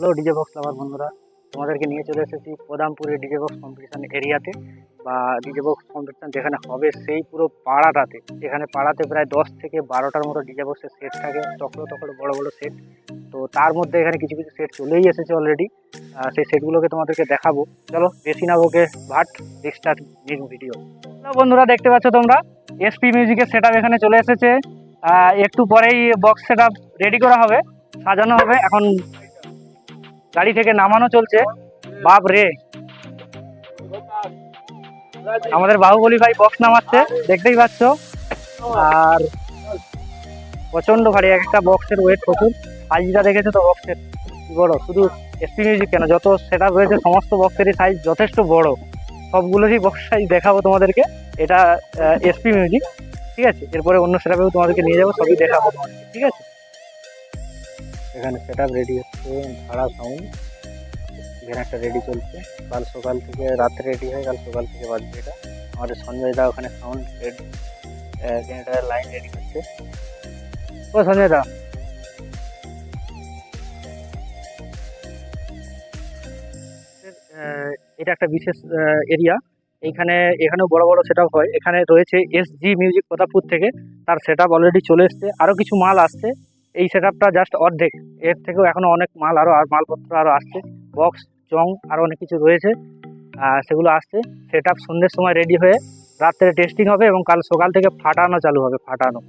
Hello DJ box লাভার বন্ধুরা, তোমাদেরকে নিয়ে চলে এসেছি পদামপুরের ডিজে বক্স কম্পিটিশন এরিয়াতে বা ডিজে বক্স কম্পিটিশন যেখানে হবে সেই পুরো পাড়াটাতে। এখানে পাড়াতে প্রায় দশ থেকে বারোটার মতো ডিজে বক্সের সেট থাকে তখন তখন বড় বড় সেট তো তার মধ্যে এখানে কিছু কিছু সেট চলেই এসেছে অলরেডি সেই সেটগুলোকে তোমাদেরকে দেখাবো। চলো, বেশি না ওকে ভাট স্টার্ট নিউ ভিডিও বন্ধুরা, দেখতে পাচ্ছ তোমরা? এসপি মিউজিকের সেট এখানে চলে এসেছে। একটু পরেই বক্স সেট রেডি করা হবে, সাজানো হবে। এখন গাড়ি থেকে নামানো চলছে। বাপ রে। আমাদের বাহুবলী ভাই বক্স নামাচ্ছে, দেখতেই পাচ্ছ। আর প্রচণ্ড ভারী একটা বক্সের ওয়েট প্রচুর। সাইজটা দেখেছ তো বক্সের বড়? শুধু এসপি মিউজিক কেন? যত সেট রয়েছে সমস্ত বক্সেরই সাইজ যথেষ্ট বড়। সবগুলোরই বক্স সাইজ দেখাবো তোমাদেরকে। এটা এসপি মিউজিক ঠিক আছে? এরপরে অন্য সেটাপেও তোমাদেরকে নিয়ে যাব, সবই দেখাবো ঠিক আছে? এখানে সেট রেডি হচ্ছে, ভাড়া সাউন্ড একটা রেডি চলছে। কাল সকাল থেকে রাতে রেডি হয়, কাল সকাল থেকে বাজবে এটা। আমাদের সঞ্জয় দা ওখানে sound ready generator line ready করছে। ও, সঞ্জয় দা। এটা একটা বিশেষ এরিয়া এইখানে, এখানেও বড় বড় সেট হয়। এখানে রয়েছে এস জি মিউজিক প্রতাপপুর থেকে। তার সেট অলরেডি চলে এসছে। আরও কিছু মাল আসছে। এই সেট জাস্ট অর্ধেক। এর থেকেও এখনও অনেক মাল আরও আর মালপত্র আরও আসছে। বক্স চং আরও অনেক কিছু রয়েছে। সেগুলো আসছে। সেট আপ সন্ধ্যের সময় রেডি হয়ে রাত্রে টেস্টিং হবে এবং কাল সকাল থেকে ফাটানো চালু হবে, ফাটানো।